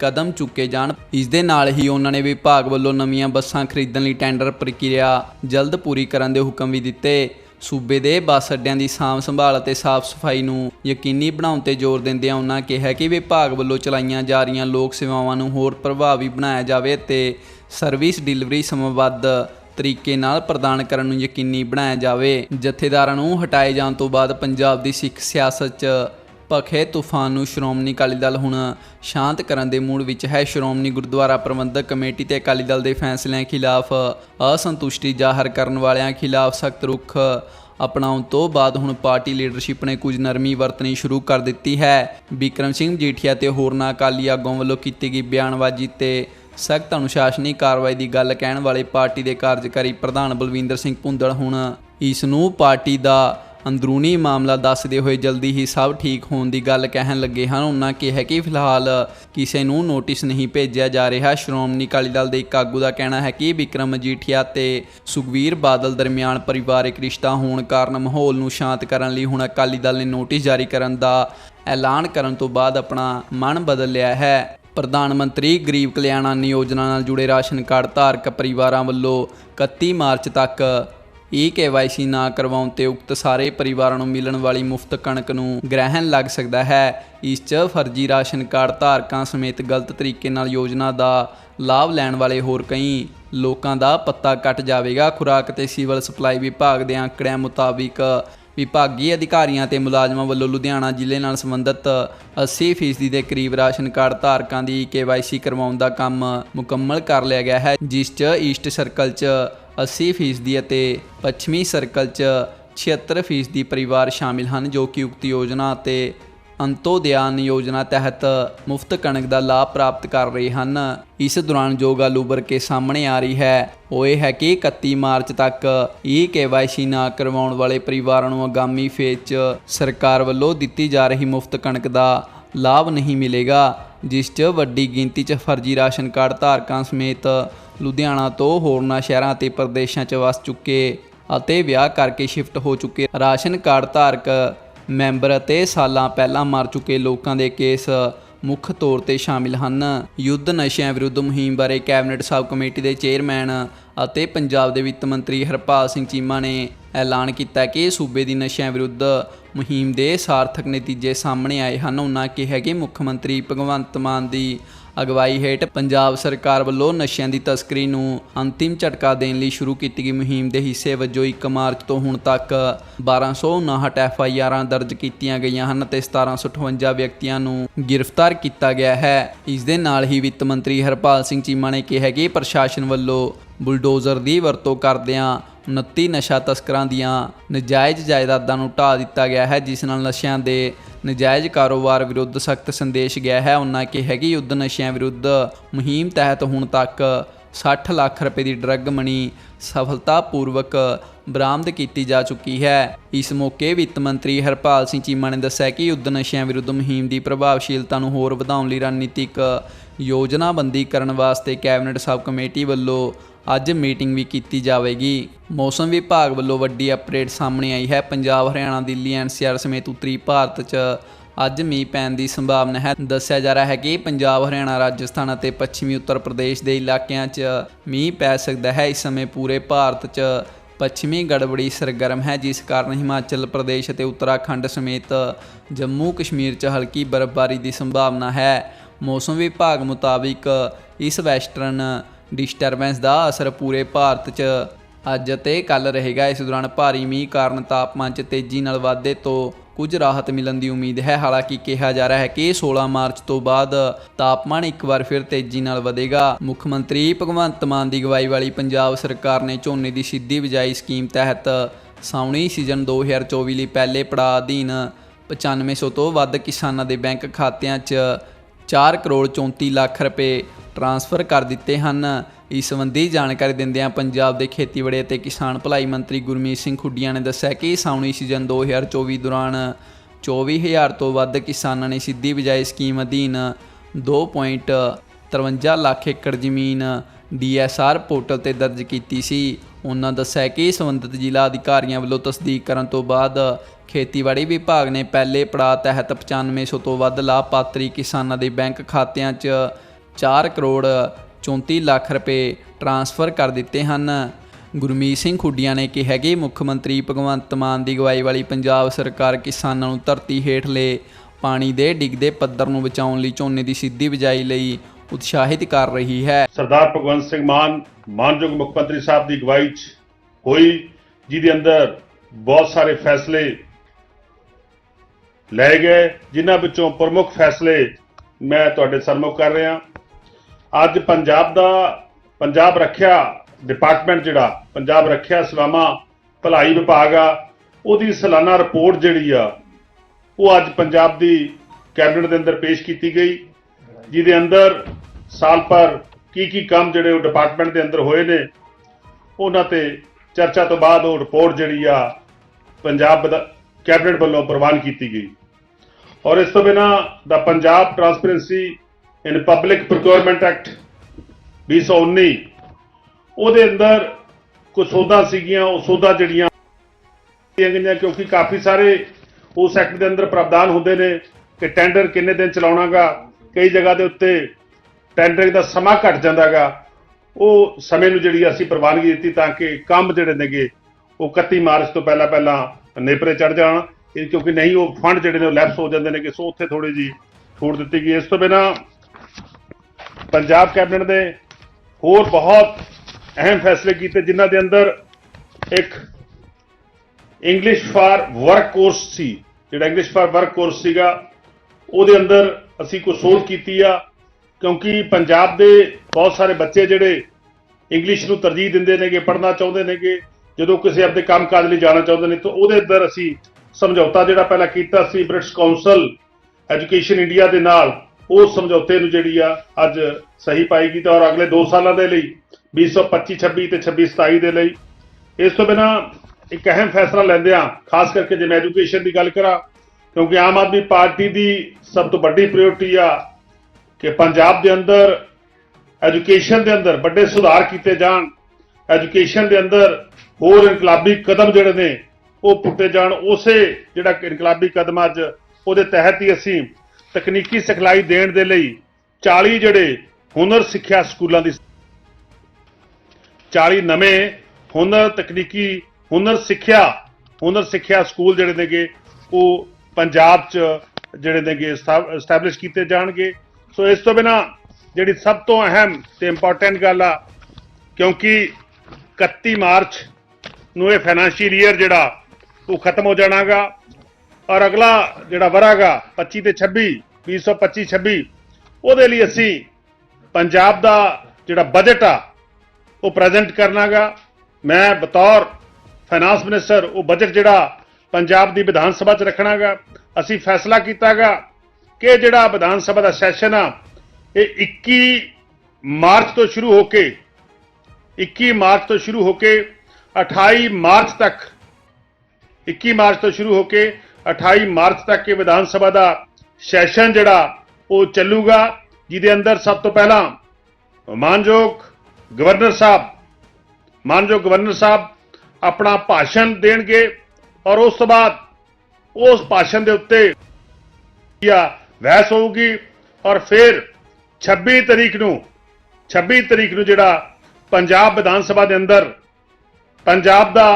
ਕਦਮ ਚੁੱਕੇ ਜਾਣ। ਇਸ ਦੇ ਨਾਲ ਹੀ ਉਹਨਾਂ ਨੇ ਵਿਭਾਗ ਵੱਲੋਂ ਨਵੀਆਂ ਬੱਸਾਂ ਖਰੀਦਣ ਲਈ ਟੈਂਡਰ ਪ੍ਰਕਿਰਿਆ ਜਲਦ ਪੂਰੀ ਕਰਨ ਦੇ ਹੁਕਮ ਵੀ ਦਿੱਤੇ। ਸੂਬੇ ਦੇ ਬੱਸ ਅੱਡਿਆਂ ਦੀ ਸਾਂਭ ਸੰਭਾਲ ਅਤੇ ਸਾਫ਼ ਸਫ਼ਾਈ ਨੂੰ ਯਕੀਨੀ ਬਣਾਉਣ ਤੇ ਜ਼ੋਰ ਦਿੰਦਿਆਂ ਉਹਨਾਂ ਕਿਹਾ ਕਿ ਵਿਭਾਗ ਵੱਲੋਂ ਚਲਾਈਆਂ ਜਾ ਰਹੀਆਂ ਲੋਕ ਸੇਵਾਵਾਂ ਨੂੰ ਹੋਰ ਪ੍ਰਭਾਵੀ ਬਣਾਇਆ ਜਾਵੇ ਤੇ ਸਰਵਿਸ ਡਿਲੀਵਰੀ ਸਮਬੱਧ ਤਰੀਕੇ ਨਾਲ ਪ੍ਰਦਾਨ ਕਰਨ ਨੂੰ ਯਕੀਨੀ ਬਣਾਇਆ ਜਾਵੇ। ਜਥੇਦਾਰਾਂ ਨੂੰ ਹਟਾਏ ਜਾਣ ਤੋਂ ਬਾਅਦ ਪੰਜਾਬ ਦੀ ਸਿੱਖ ਸਿਆਸਤ 'ਚ ਭਖੇ ਤੂਫਾਨ ਨੂੰ ਸ਼੍ਰੋਮਣੀ ਅਕਾਲੀ ਦਲ ਹੁਣ ਸ਼ਾਂਤ ਕਰਨ ਦੇ ਮੂਡ ਵਿੱਚ ਹੈ। ਸ਼੍ਰੋਮਣੀ ਗੁਰਦੁਆਰਾ ਪ੍ਰਬੰਧਕ ਕਮੇਟੀ ਤੇ ਅਕਾਲੀ ਦਲ ਦੇ ਫੈਸਲਿਆਂ ਖਿਲਾਫ ਅਸੰਤੁਸ਼ਟੀ ਜ਼ਾਹਰ ਕਰਨ ਵਾਲਿਆਂ ਖਿਲਾਫ ਸਖਤ ਰੁਖ ਅਪਣਾਉਣ ਤੋਂ ਬਾਅਦ ਹੁਣ ਪਾਰਟੀ ਲੀਡਰਸ਼ਿਪ ਨੇ ਕੁਝ ਨਰਮੀ ਵਰਤਣੀ ਸ਼ੁਰੂ ਕਰ ਦਿੱਤੀ ਹੈ। ਬਿਕਰਮ ਸਿੰਘ ਜੀਠੀਆ ਤੇ ਹੋਰਨਾਂ ਅਕਾਲੀ ਆਗੂਆਂ ਵੱਲੋਂ ਕੀਤੀ ਗਈ ਬਿਆਨਬਾਜ਼ੀ ਤੇ ਸਖਤ ਅਨੁਸ਼ਾਸਨੀ ਕਾਰਵਾਈ ਦੀ ਗੱਲ ਕਹਿਣ ਵਾਲੇ ਪਾਰਟੀ ਦੇ ਕਾਰਜਕਾਰੀ ਪ੍ਰਧਾਨ ਬਲਵਿੰਦਰ ਸਿੰਘ ਭੁੰਦੜ ਹੁਣ ਇਸ ਨੂੰ ਪਾਰਟੀ ਦਾ ਅੰਦਰੂਨੀ ਮਾਮਲਾ ਦੱਸਦੇ ਹੋਏ ਜਲਦੀ ਹੀ ਸਭ ਠੀਕ ਹੋਣ ਦੀ ਗੱਲ ਕਹਿਣ ਲੱਗੇ ਹਨ। ਉਹਨਾਂ ਕਿਹਾ ਕਿ ਫਿਲਹਾਲ ਕਿਸੇ ਨੂੰ ਨੋਟਿਸ ਨਹੀਂ ਭੇਜਿਆ ਜਾ ਰਿਹਾ। ਸ਼੍ਰੋਮਣੀ ਅਕਾਲੀ ਦਲ ਦੇ ਇੱਕ ਆਗੂ ਦਾ ਕਹਿਣਾ ਹੈ ਕਿ ਵਿਕਰਮ ਮਜੀਠੀਆ ਤੇ ਸੁਖਵੀਰ ਬਾਦਲ ਦਰਮਿਆਨ ਪਰਿਵਾਰਕ ਰਿਸ਼ਤਾ ਹੋਣ ਕਾਰਨ ਮਾਹੌਲ ਨੂੰ ਸ਼ਾਂਤ ਕਰਨ ਲਈ ਹੁਣ ਅਕਾਲੀ ਦਲ ਨੇ ਨੋਟਿਸ ਜਾਰੀ ਕਰਨ ਦਾ ਐਲਾਨ ਕਰਨ ਤੋਂ ਬਾਅਦ ਆਪਣਾ ਮਨ ਬਦਲ ਲਿਆ ਹੈ। ਪ੍ਰਧਾਨ ਮੰਤਰੀ ਗਰੀਬ ਕਲਿਆਣ ਅੰਨ ਯੋਜਨਾ ਨਾਲ ਜੁੜੇ ਰਾਸ਼ਨ ਕਾਰਡ ਧਾਰਕ ਪਰਿਵਾਰਾਂ ਵੱਲੋਂ 31 ਮਾਰਚ ਤੱਕ ਈ ਕੇਵਾਈਸੀ ਨਾ ਕਰਵਾਉਣ ਤੇ ਉਕਤ ਸਾਰੇ ਪਰਿਵਾਰਾਂ ਨੂੰ ਮਿਲਣ ਵਾਲੀ ਮੁਫਤ ਕਣਕ ਨੂੰ ਗ੍ਰਹਿਣ ਲੱਗ ਸਕਦਾ ਹੈ। ਇਸ 'ਚ ਫਰਜ਼ੀ ਰਾਸ਼ਨ ਕਾਰਡ ਧਾਰਕਾਂ ਸਮੇਤ ਗਲਤ ਤਰੀਕੇ ਨਾਲ ਯੋਜਨਾ ਦਾ ਲਾਭ ਲੈਣ ਵਾਲੇ ਹੋਰ ਕਈ ਲੋਕਾਂ ਦਾ ਪੱਤਾ ਕੱਟ ਜਾਵੇਗਾ। ਖੁਰਾਕ ਤੇ ਸਿਵਲ ਸਪਲਾਈ ਵਿਭਾਗ ਦੇ ਅੰਕੜਿਆਂ ਮੁਤਾਬਿਕ ਵਿਭਾਗੀ ਅਧਿਕਾਰੀਆਂ ਤੇ ਮੁਲਾਜ਼ਮਾਂ ਵੱਲੋਂ ਲੁਧਿਆਣਾ ਜ਼ਿਲ੍ਹੇ ਨਾਲ ਸੰਬੰਧਿਤ 80% ਦੇ ਕਰੀਬ ਰਾਸ਼ਨ ਕਾਰਡ ਧਾਰਕਾਂ ਦੀ KYC ਕਰਵਾਉਣ ਦਾ ਕੰਮ ਮੁਕੰਮਲ ਕਰ ਲਿਆ ਗਿਆ ਹੈ, ਜਿਸ 'ਚ ਈਸਟ ਸਰਕਲ 'ਚ 80% ਅਤੇ ਪੱਛਮੀ ਸਰਕਲ 'ਚ 76% ਦੀ ਪਰਿਵਾਰ ਸ਼ਾਮਿਲ ਹਨ, ਜੋ ਕਿ ਉਕਤ ਯੋਜਨਾ ਅਤੇ ਅੰਤੋਦਿਆਨ ਯੋਜਨਾ ਤਹਿਤ ਮੁਫਤ ਕਣਕ ਦਾ ਲਾਭ ਪ੍ਰਾਪਤ ਕਰ ਰਹੇ ਹਨ। ਇਸ ਦੌਰਾਨ ਜੋ ਗੱਲ ਉਭਰ ਕੇ ਸਾਹਮਣੇ ਆ ਰਹੀ ਹੈ, ਉਹ ਇਹ ਹੈ ਕਿ 31 ਮਾਰਚ ਤੱਕ ਈ ਕੇਵਾਈਸੀ ਨਾ ਕਰਵਾਉਣ ਵਾਲੇ ਪਰਿਵਾਰਾਂ ਨੂੰ ਆਗਾਮੀ ਫੇਜ਼ 'ਚ ਸਰਕਾਰ ਵੱਲੋਂ ਦਿੱਤੀ ਜਾ ਰਹੀ ਮੁਫਤ ਕਣਕ ਦਾ ਲਾਭ ਨਹੀਂ ਮਿਲੇਗਾ। ਜਿਸ 'ਚ ਵੱਡੀ ਗਿਣਤੀ 'ਚ ਫਰਜ਼ੀ ਰਾਸ਼ਨ ਕਾਰਡ ਧਾਰਕਾਂ ਸਮੇਤ ਲੁਧਿਆਣਾ ਤੋਂ ਹੋਰਨਾਂ ਸ਼ਹਿਰਾਂ ਅਤੇ ਪ੍ਰਦੇਸ਼ਾਂ 'ਚ ਵਸ ਚੁੱਕੇ ਅਤੇ ਵਿਆਹ ਕਰਕੇ ਸ਼ਿਫਟ ਹੋ ਚੁੱਕੇ ਰਾਸ਼ਨ ਕਾਰਡ ਧਾਰਕ ਮੈਂਬਰ ਅਤੇ ਸਾਲਾਂ ਪਹਿਲਾਂ ਮਰ ਚੁੱਕੇ ਲੋਕਾਂ ਦੇ ਕੇਸ ਮੁੱਖ ਤੌਰ ਤੇ ਸ਼ਾਮਿਲ ਹਨ। ਯੁੱਧ ਨਸ਼ਿਆਂ ਵਿਰੁੱਧ ਮੁਹਿੰਮ ਬਾਰੇ ਕੈਬਨਿਟ ਸਬ ਕਮੇਟੀ ਦੇ ਚੇਅਰਮੈਨ ਅਤੇ ਪੰਜਾਬ ਦੇ ਵਿੱਤ ਮੰਤਰੀ ਹਰਪਾਲ ਸਿੰਘ ਚੀਮਾ ਨੇ ਐਲਾਨ ਕੀਤਾ ਕਿ ਸੂਬੇ ਦੀ ਨਸ਼ਿਆਂ ਵਿਰੁੱਧ ਮੁਹਿੰਮ ਦੇ ਸਾਰਥਕ ਨਤੀਜੇ ਸਾਹਮਣੇ ਆਏ ਹਨ। ਉਹਨਾਂ ਕਿਹਾ ਕਿ ਮੁੱਖ ਮੰਤਰੀ ਭਗਵੰਤ ਮਾਨ ਦੀ ਅਗਵਾਈ ਹੇਠ ਪੰਜਾਬ ਸਰਕਾਰ ਵੱਲੋਂ ਨਸ਼ਿਆਂ ਦੀ ਤਸਕਰੀ ਨੂੰ ਅੰਤਿਮ ਝਟਕਾ ਦੇਣ ਲਈ ਸ਼ੁਰੂ ਕੀਤੀ ਗਈ ਮੁਹਿੰਮ ਦੇ ਹਿੱਸੇ ਵਜੋਂ 1 ਮਾਰਚ ਤੋਂ ਹੁਣ ਤੱਕ 1259 ਐਫ ਆਈ ਆਰਾਂ ਦਰਜ ਕੀਤੀਆਂ ਗਈਆਂ ਹਨ ਤੇ 1758 ਵਿਅਕਤੀਆਂ ਨੂੰ ਗ੍ਰਿਫਤਾਰ ਕੀਤਾ ਗਿਆ ਹੈ। ਇਸ ਦੇ ਨਾਲ ਹੀ ਵਿੱਤ ਮੰਤਰੀ ਹਰਪਾਲ ਸਿੰਘ ਚੀਮਾ ਨੇ ਕਿਹਾ ਕਿ ਪ੍ਰਸ਼ਾਸਨ ਵੱਲੋਂ ਬੁਲਡੋਜ਼ਰ ਦੀ ਵਰਤੋਂ ਕਰਦਿਆਂ 29 ਨਸ਼ਾ ਤਸਕਰਾਂ ਦੀਆਂ ਨਜਾਇਜ਼ ਜਾਇਦਾਦਾਂ ਨੂੰ ਢਾਹ ਦਿੱਤਾ ਗਿਆ ਹੈ, ਜਿਸ ਨਾਲ ਨਸ਼ਿਆਂ ਦੇ ਨਜਾਇਜ਼ ਕਾਰੋਬਾਰ ਵਿਰੁੱਧ ਸਖਤ ਸੰਦੇਸ਼ ਗਿਆ ਹੈ। ਉਹਨਾਂ ਕਿਹਾ ਕਿ ਯੁੱਧ ਨਸ਼ਿਆਂ ਵਿਰੁੱਧ ਮੁਹਿੰਮ ਤਹਿਤ ਹੁਣ ਤੱਕ 60 ਲੱਖ ਰੁਪਏ ਦੀ ਡਰੱਗ ਮਨੀ ਸਫਲਤਾਪੂਰਵਕ ਬਰਾਮਦ ਕੀਤੀ ਜਾ ਚੁੱਕੀ ਹੈ। ਇਸ ਮੌਕੇ ਵਿੱਤ ਮੰਤਰੀ ਹਰਪਾਲ ਸਿੰਘ ਚੀਮਾ ਨੇ ਦੱਸਿਆ ਕਿ ਯੁੱਧ ਨਸ਼ਿਆਂ ਵਿਰੁੱਧ ਮੁਹਿੰਮ ਦੀ ਪ੍ਰਭਾਵਸ਼ੀਲਤਾ ਨੂੰ ਹੋਰ ਵਧਾਉਣ ਲਈ ਰਣਨੀਤਿਕ ਯੋਜਨਾਬੰਦੀ ਕਰਨ ਵਾਸਤੇ ਕੈਬਨਿਟ ਸਬ ਕਮੇਟੀ ਵੱਲੋਂ ਅੱਜ ਮੀਟਿੰਗ ਵੀ ਕੀਤੀ ਜਾਵੇਗੀ। ਮੌਸਮ ਵਿਭਾਗ ਵੱਲੋਂ ਵੱਡੀ ਅਪਡੇਟ ਸਾਹਮਣੇ ਆਈ ਹੈ। ਪੰਜਾਬ, ਹਰਿਆਣਾ, ਦਿੱਲੀ ਐਨਸੀਆਰ ਸਮੇਤ ਉੱਤਰੀ ਭਾਰਤ 'ਚ ਅੱਜ ਮੀਂਹ ਪੈਣ ਦੀ ਸੰਭਾਵਨਾ ਹੈ। ਦੱਸਿਆ ਜਾ ਰਿਹਾ ਹੈ ਕਿ ਪੰਜਾਬ, ਹਰਿਆਣਾ, ਰਾਜਸਥਾਨ ਅਤੇ ਪੱਛਮੀ ਉੱਤਰ ਪ੍ਰਦੇਸ਼ ਦੇ ਇਲਾਕਿਆਂ 'ਚ ਮੀਂਹ ਪੈ ਸਕਦਾ ਹੈ। ਇਸ ਸਮੇਂ ਪੂਰੇ ਭਾਰਤ 'ਚ ਪੱਛਮੀ ਗੜਬੜੀ ਸਰਗਰਮ ਹੈ, ਜਿਸ ਕਾਰਨ ਹਿਮਾਚਲ ਪ੍ਰਦੇਸ਼ ਅਤੇ ਉੱਤਰਾਖੰਡ ਸਮੇਤ ਜੰਮੂ ਕਸ਼ਮੀਰ 'ਚ ਹਲਕੀ ਬਰਫ਼ਬਾਰੀ ਦੀ ਸੰਭਾਵਨਾ ਹੈ। ਮੌਸਮ ਵਿਭਾਗ ਮੁਤਾਬਿਕ ਇਸ ਵੈਸਟਰਨ ਡਿਸਟਰਬੈਂਸ ਦਾ ਅਸਰ ਪੂਰੇ ਭਾਰਤ 'ਚ ਅੱਜ ਅਤੇ ਕੱਲ ਰਹੇਗਾ। ਇਸ ਦੌਰਾਨ ਭਾਰੀ ਮੀਂਹ ਕਾਰਨ ਤਾਪਮਾਨ 'ਚ ਤੇਜ਼ੀ ਨਾਲ ਵਾਧੇ ਤੋਂ ਕੁਝ ਰਾਹਤ ਮਿਲਣ ਦੀ ਉਮੀਦ ਹੈ। ਹਾਲਾਂਕਿ ਕਿਹਾ ਜਾ ਰਿਹਾ ਹੈ ਕਿ 16 ਮਾਰਚ ਤੋਂ ਬਾਅਦ ਤਾਪਮਾਨ ਇੱਕ ਵਾਰ ਫਿਰ ਤੇਜ਼ੀ ਨਾਲ ਵਧੇਗਾ। ਮੁੱਖ ਮੰਤਰੀ ਭਗਵੰਤ ਮਾਨ ਦੀ ਅਗਵਾਈ ਵਾਲੀ ਪੰਜਾਬ ਸਰਕਾਰ ਨੇ ਝੋਨੇ ਦੀ ਸਿੱਧੀ ਬਿਜਾਈ ਸਕੀਮ ਤਹਿਤ ਸਾਉਣੀ ਸੀਜ਼ਨ 2024 ਲਈ ਪਹਿਲੇ ਪੜਾਅ ਅਧੀਨ 9500 ਤੋਂ ਵੱਧ ਕਿਸਾਨਾਂ ਦੇ ਬੈਂਕ ਖਾਤਿਆਂ 'ਚ 4 ਕਰੋੜ 34 ਲੱਖ ਰੁਪਏ ਟਰਾਂਸਫਰ ਕਰ ਦਿੱਤੇ ਹਨ। ਇਸ ਸੰਬੰਧੀ ਜਾਣਕਾਰੀ ਦਿੰਦਿਆਂ ਪੰਜਾਬ ਦੇ ਖੇਤੀਬਾੜੀ ਅਤੇ ਕਿਸਾਨ ਭਲਾਈ ਮੰਤਰੀ ਗੁਰਮੀਤ ਸਿੰਘ ਖੁੱਡੀਆਂ ਨੇ ਦੱਸਿਆ ਕਿ ਸਾਉਣੀ ਸੀਜ਼ਨ 2024 ਦੌਰਾਨ 24000 ਤੋਂ ਵੱਧ ਕਿਸਾਨਾਂ ਨੇ ਸਿੱਧੀ ਬਿਜਾਈ ਸਕੀਮ ਅਧੀਨ 2.53 ਲੱਖ ਏਕੜ ਜ਼ਮੀਨ ਡੀਐਸਆਰ ਪੋਰਟਲ ਤੇ ਦਰਜ ਕੀਤੀ ਸੀ। ਉਹਨਾਂ ਦੱਸਿਆ ਕਿ ਸੰਬੰਧਿਤ ਜ਼ਿਲ੍ਹਾ ਅਧਿਕਾਰੀਆਂ ਵੱਲੋਂ ਤਸਦੀਕ ਕਰਨ ਤੋਂ ਬਾਅਦ ਖੇਤੀਬਾੜੀ ਵਿਭਾਗ ਨੇ ਪਹਿਲੇ ਪੜਾਅ ਤਹਿਤ 9500 ਤੋਂ ਵੱਧ ਲਾਭਪਾਤਰੀ ਕਿਸਾਨਾਂ ਦੇ ਬੈਂਕ ਖਾਤਿਆਂ 'ਚ 4 ਕਰੋੜ 34 ਲੱਖ ਰੁਪਏ ਟਰਾਂਸਫਰ ਕਰ ਦਿੱਤੇ ਹਨ। ਗੁਰਮੀਤ ਸਿੰਘ ਖੁੱਡੀਆਂ ਨੇ ਕਿਹਾ ਕਿ ਮੁੱਖ ਮੰਤਰੀ ਭਗਵੰਤ ਮਾਨ ਦੀ ਅਗਵਾਈ ਵਾਲੀ ਪੰਜਾਬ ਸਰਕਾਰ ਕਿਸਾਨਾਂ ਨੂੰ ਧਰਤੀ ਹੇਠਲੇ ਪਾਣੀ ਦੇ ਡਿੱਗਦੇ ਪੱਧਰ ਨੂੰ ਬਚਾਉਣ ਲਈ ਝੋਨੇ ਦੀ ਸਿੱਧੀ ਬਿਜਾਈ ਲਈ ਉਤਸ਼ਾਹਿਤ ਕਰ ਰਹੀ ਹੈ। ਸਰਦਾਰ ਭਗਵੰਤ ਸਿੰਘ ਮਾਨ, ਮਾਨਯੋਗ ਮੁੱਖ ਮੰਤਰੀ ਸਾਹਿਬ ਦੀ ਅਗਵਾਈ 'ਚ ਹੋਈ, ਜਿਹਦੇ ਅੰਦਰ ਬਹੁਤ ਸਾਰੇ ਫੈਸਲੇ ਲਏ ਗਏ, ਜਿਨ੍ਹਾਂ ਵਿੱਚੋਂ ਪ੍ਰਮੁੱਖ ਫੈਸਲੇ ਮੈਂ ਤੁਹਾਡੇ ਸਾਹਮਣੇ ਕਰ ਰਿਹਾ। ਅੱਜ ਪੰਜਾਬ ਦਾ, ਪੰਜਾਬ ਰੱਖਿਆ ਡਿਪਾਰਟਮੈਂਟ ਜਿਹੜਾ, ਪੰਜਾਬ ਰੱਖਿਆ ਸਲਾਮਾ ਭਲਾਈ ਵਿਭਾਗ ਆ, ਉਹਦੀ ਸਾਲਾਨਾ ਰਿਪੋਰਟ ਜਿਹੜੀ ਆ, ਉਹ ਅੱਜ ਪੰਜਾਬ ਦੀ ਕੈਬਨਿਟ ਦੇ ਅੰਦਰ ਪੇਸ਼ ਕੀਤੀ ਗਈ, ਜਿਹਦੇ ਅੰਦਰ ਸਾਲ ਪਰ ਕੀ ਕੀ ਕੰਮ ਜਿਹੜੇ ਉਹ ਡਿਪਾਰਟਮੈਂਟ ਦੇ ਅੰਦਰ ਹੋਏ ਨੇ, ਉਹਨਾਂ ਤੇ ਚਰਚਾ ਤੋਂ ਬਾਅਦ ਉਹ ਰਿਪੋਰਟ ਜਿਹੜੀ ਆ, ਪੰਜਾਬ ਦਾ ਕੈਬਨਿਟ ਵੱਲੋਂ ਪ੍ਰਵਾਨ ਕੀਤੀ ਗਈ। ਔਰ ਇਸ ਤੋਂ ਬਿਨਾ ਦਾ Punjab transparency in public procurement act 2019 ਉਹਦੇ ਅੰਦਰ ਕੁਝ ਸੋਧਾਂ ਸੀਗੀਆਂ, ਉਹ ਸੋਧਾਂ ਜਿਹੜੀਆਂ ਕੀਤੀਆਂ ਗਈਆਂ, ਕਿਉਂਕਿ ਕਾਫੀ ਸਾਰੇ ਉਸ ਐਕਟ ਦੇ ਅੰਦਰ ਪ੍ਰਾਵਧਾਨ ਹੁੰਦੇ ਨੇ ਕਿ ਟੈਂਡਰ ਕਿੰਨੇ ਦਿਨ ਚਲਾਉਣਾਗਾ, ਕਈ ਜਗ੍ਹਾ ਦੇ ਉੱਤੇ ਟੈਂਡਰਿੰਗ ਦਾ ਸਮਾਂ ਘਟ ਜਾਂਦਾਗਾ, ਉਹ ਸਮੇਂ ਨੂੰ ਜਿਹੜੀ ਅਸੀਂ ਪ੍ਰਵਾਨਗੀ ਦਿੱਤੀ ਤਾਂ ਕਿ ਕੰਮ ਜਿਹੜੇ ਨੇਗੇ, ਉਹ 31 ਮਾਰਚ ਤੋਂ ਪਹਿਲਾਂ ਪਹਿਲਾਂ ਨੇਪਰੇ ਚੜ ਜਾਣ। ਕਿਉਂਕਿ ਨਹੀਂ, ਉਹ ਫੰਡ ਜਿਹੜੇ ਨੇ ਉਹ ਲੈਪਸ ਹੋ ਜਾਂਦੇ ਨੇ ਕਿ ਸੋ ਉੱਥੇ ਥੋੜੀ ਜੀ ਛੂਟ ਦਿੱਤੀ ਗਈ। ਇਸ ਤੋਂ ਬਿਨਾ ਪੰਜਾਬ ਕੈਬਨਿਟ ਦੇ ਹੋਰ ਬਹੁਤ ਅਹਿਮ ਫੈਸਲੇ ਕੀਤੇ, ਜਿਨ੍ਹਾਂ ਦੇ ਅੰਦਰ ਇੱਕ ਇੰਗਲਿਸ਼ ਫਾਰ ਵਰਕ ਕੋਰਸ ਸੀ। ਜਿਹੜਾ ਇੰਗਲਿਸ਼ ਫਾਰ ਵਰਕ ਕੋਰਸ ਸੀਗਾ, ਉਹਦੇ ਅੰਦਰ ਅਸੀਂ ਕੋਈ ਸੋਧ ਕੀਤੀ ਆ, ਕਿਉਂਕਿ ਪੰਜਾਬ ਦੇ ਬਹੁਤ ਸਾਰੇ ਬੱਚੇ ਜਿਹੜੇ ਇੰਗਲਿਸ਼ ਨੂੰ ਤਰਜੀਹ ਦਿੰਦੇ ਨੇਗੇ, ਪੜ੍ਹਨਾ ਚਾਹੁੰਦੇ ਨੇਗੇ, ਜਦੋਂ ਕਿਸੇ ਆਪਣੇ ਕੰਮਕਾਜ ਲਈ ਜਾਣਾ ਚਾਹੁੰਦੇ ਨੇ, ਤਾਂ ਉਹਦੇ ਅੰਦਰ ਅਸੀਂ ਸਮਝੌਤਾ ਜਿਹੜਾ ਪਹਿਲਾਂ ਕੀਤਾ ਸੀ ਬ੍ਰਿਟਿਸ਼ ਕਾਉਂਸਲ ਐਜੂਕੇਸ਼ਨ ਇੰਡੀਆ ਦੇ ਨਾਲ ਉਸ ਸਮਝੌਤੇ ਨੂੰ ਜਿਹੜੀ ਆ ਅੱਜ ਸਹੀ ਪਾਏਗੀ ਤਾਂ ਔਰ ਅਗਲੇ 2 ਸਾਲਾਂ ਦੇ ਲਈ 2025 26 ਤੇ 26 27 ਦੇ ਲਈ। ਇਸ ਤੋਂ ਬਿਨਾ ਇੱਕ ਅਹਿਮ ਫੈਸਲਾ ਲੈਂਦੇ ਆ ਖਾਸ ਕਰਕੇ ਜੇ ਮੈਂ ਐਜੂਕੇਸ਼ਨ ਦੀ ਗੱਲ ਕਰਾਂ, ਕਿਉਂਕਿ ਆਮ ਆਦਮੀ ਪਾਰਟੀ ਦੀ ਸਭ ਤੋਂ ਵੱਡੀ ਪ੍ਰਾਇੋਰਟੀ ਆ ਕਿ ਪੰਜਾਬ ਦੇ ਅੰਦਰ, ਐਜੂਕੇਸ਼ਨ ਦੇ ਅੰਦਰ ਵੱਡੇ ਸੁਧਾਰ ਕੀਤੇ ਜਾਣ, ਐਜੂਕੇਸ਼ਨ ਦੇ ਅੰਦਰ ਹੋਰ ਇਨਕਲਾਬੀ ਕਦਮ ਜਿਹੜੇ ਨੇ ਉਹ ਪੁੱਟੇ ਜਾਣ, ਉਸੇ ਜਿਹੜਾ ਇਨਕਲਾਬੀ ਕਦਮ ਅੱਜ ਉਹਦੇ ਤਹਿਤ ਹੀ ਅਸੀਂ ਤਕਨੀਕੀ ਸਿਖਲਾਈ ਦੇਣ ਦੇ ਲਈ 40 ਜਿਹੜੇ ਹੁਨਰ ਸਿੱਖਿਆ ਸਕੂਲਾਂ ਦੀ 40 ਨਵੇਂ ਹੁਨਰ ਤਕਨੀਕੀ ਹੁਨਰ ਸਿੱਖਿਆ ਹੁਨਰ ਸਿੱਖਿਆ ਸਕੂਲ ਜਿਹੜੇ ਨੇਗੇ, ਉਹ ਪੰਜਾਬ 'ਚ ਜਿਹੜੇ ਨੇਗੇ ਸਟੈਬਲਿਸ਼ ਕੀਤੇ ਜਾਣਗੇ। ਸੋ ਇਸ ਤੋਂ ਬਿਨਾ ਜਿਹੜੀ ਸਭ ਤੋਂ ਅਹਿਮ ਤੇ ਇੰਪੋਰਟੈਂਟ ਗੱਲ ਆ, ਕਿਉਂਕਿ 31 ਮਾਰਚ ਨੂੰ ਇਹ ਫਾਈਨੈਂਸ਼ੀਅਲ ਈਅਰ ਜਿਹੜਾ, ਉਹ ਖਤਮ ਹੋ ਜਾਣਾਗਾ। ਔਰ ਅਗਲਾ ਜਿਹੜਾ ਵਰਾਗਾ 25 ਤੇ 26 2025 26 ਉਹਦੇ ਲਈ ਅਸੀਂ ਪੰਜਾਬ ਦਾ ਜਿਹੜਾ ਬਜਟ ਆ, ਉਹ ਪ੍ਰੈਜ਼ੈਂਟ ਕਰਨਾਗਾ। ਮੈਂ ਬਤੌਰ ਫਾਈਨਾਂਸ ਮਿਨਿਸਟਰ ਉਹ ਬਜਟ ਜਿਹੜਾ ਪੰਜਾਬ ਦੀ ਵਿਧਾਨ ਸਭਾ 'ਚ ਰੱਖਣਾਗਾ। ਅਸੀਂ ਫੈਸਲਾ ਕੀਤਾਗਾ ਕਿ ਜਿਹੜਾ ਵਿਧਾਨ ਸਭਾ ਦਾ ਸੈਸ਼ਨ ਆ, ਇਹ 21 ਮਾਰਚ ਤੋਂ ਸ਼ੁਰੂ ਹੋ ਕੇ 21 ਮਾਰਚ ਤੋਂ ਸ਼ੁਰੂ ਹੋ ਕੇ 28 ਮਾਰਚ ਤੱਕ 21 ਮਾਰਚ ਤੋਂ ਸ਼ੁਰੂ ਹੋ ਕੇ 28 ਮਾਰਚ ਤੱਕ ਇਹ ਵਿਧਾਨ ਸਭਾ ਦਾ ਸੈਸ਼ਨ ਜਿਹੜਾ ਉਹ ਚੱਲੂਗਾ, ਜਿਹਦੇ ਅੰਦਰ ਸਭ ਤੋਂ ਪਹਿਲਾਂ ਮਾਨਯੋਗ ਗਵਰਨਰ ਸਾਹਿਬ, ਮਾਨਯੋਗ ਗਵਰਨਰ ਸਾਹਿਬ ਆਪਣਾ ਭਾਸ਼ਣ ਦੇਣਗੇ ਔਰ ਉਸ ਤੋਂ ਬਾਅਦ ਉਸ ਭਾਸ਼ਣ ਦੇ ਉੱਤੇ ਜਾਂ ਬਹਿਸ ਹੋਊਗੀ ਔਰ ਫਿਰ 26 ਤਰੀਕ ਨੂੰ 26 ਤਰੀਕ ਨੂੰ ਜਿਹੜਾ ਪੰਜਾਬ ਵਿਧਾਨ ਸਭਾ ਦੇ ਅੰਦਰ ਪੰਜਾਬ ਦਾ